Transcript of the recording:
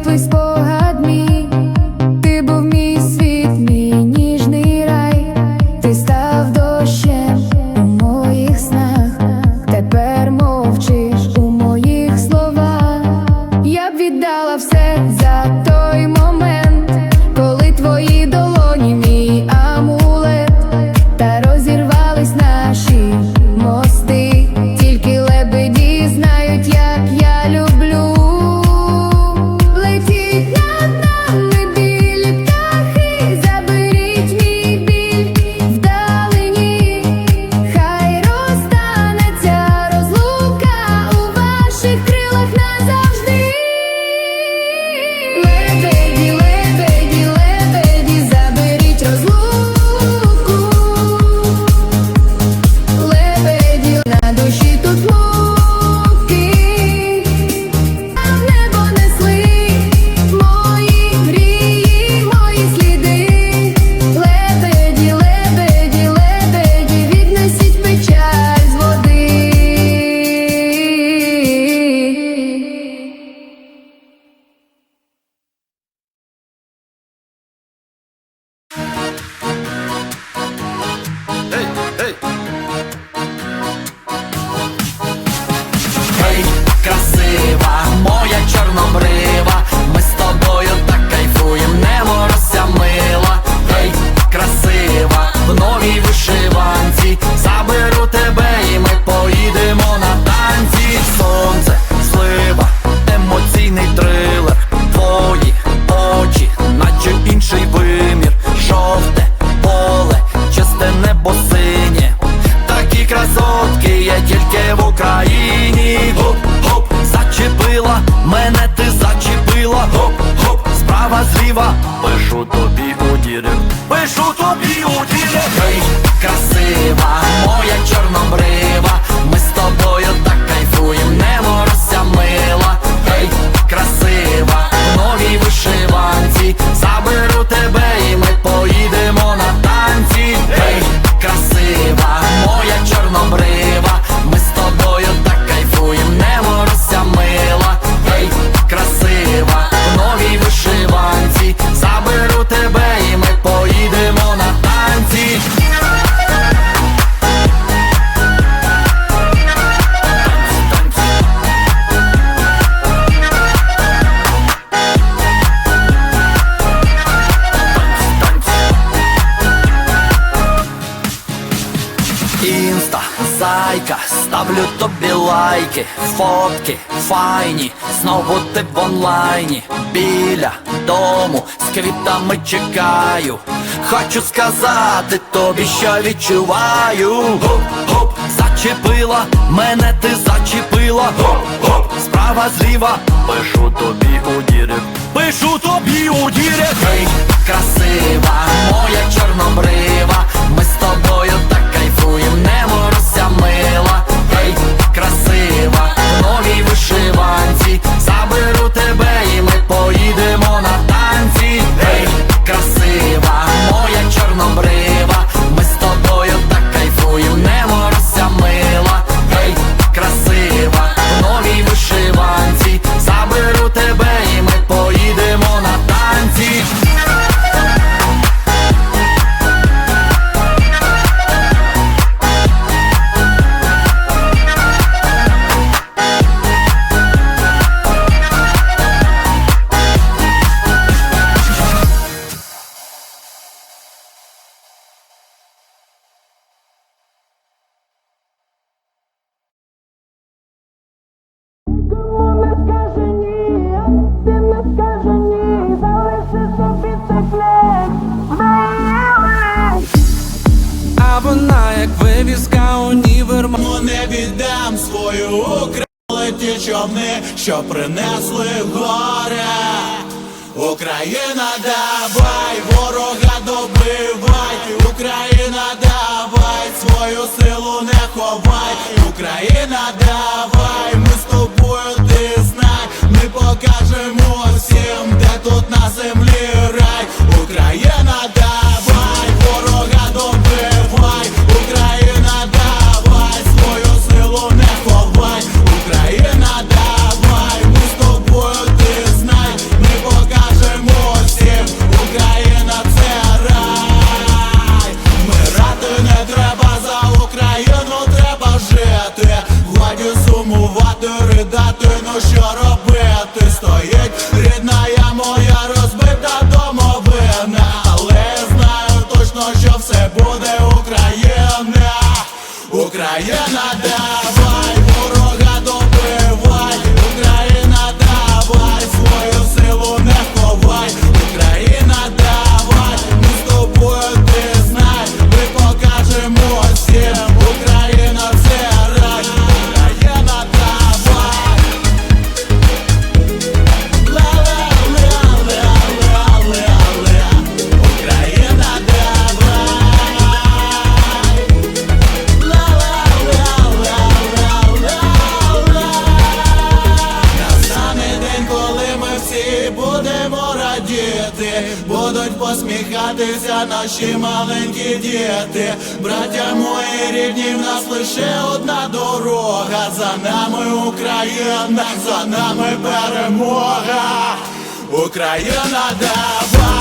Теплий спокій зліва, пишу тобі у дірек, пишу тобі у дірек. Ти красива, моя чорнобрива, ми з тобою так кайфуєм, не морозся мила. Ти красива, в новій вишиванці, зайка, ставлю тобі лайки, фотки, файні, знову ти в онлайні, біля дому з квітами чекаю. Хочу сказати тобі, що відчуваю. Гоп-гоп, зачепила, мене ти зачепила. Гоп-гоп, справа зліва, Пишу тобі у дірек, пишу тобі у дірек Ей, красива, моя чорнобрива Ми з тобою так А вона як вивіска універмагу не віддам свою Україну ті човни, що принесли горе. Україна, давай, ворога добивай, Україна, давай, свою силу не ховай, Україна, давай, ридати, ну що робити, стоїть рідна я моя розбита домовина, але знаю точно, що все буде Україна, Україна, давай, наші маленькі діти. Браття мої рідні, в нас лише одна дорога. За нами Україна, за нами перемога. Україна, давай!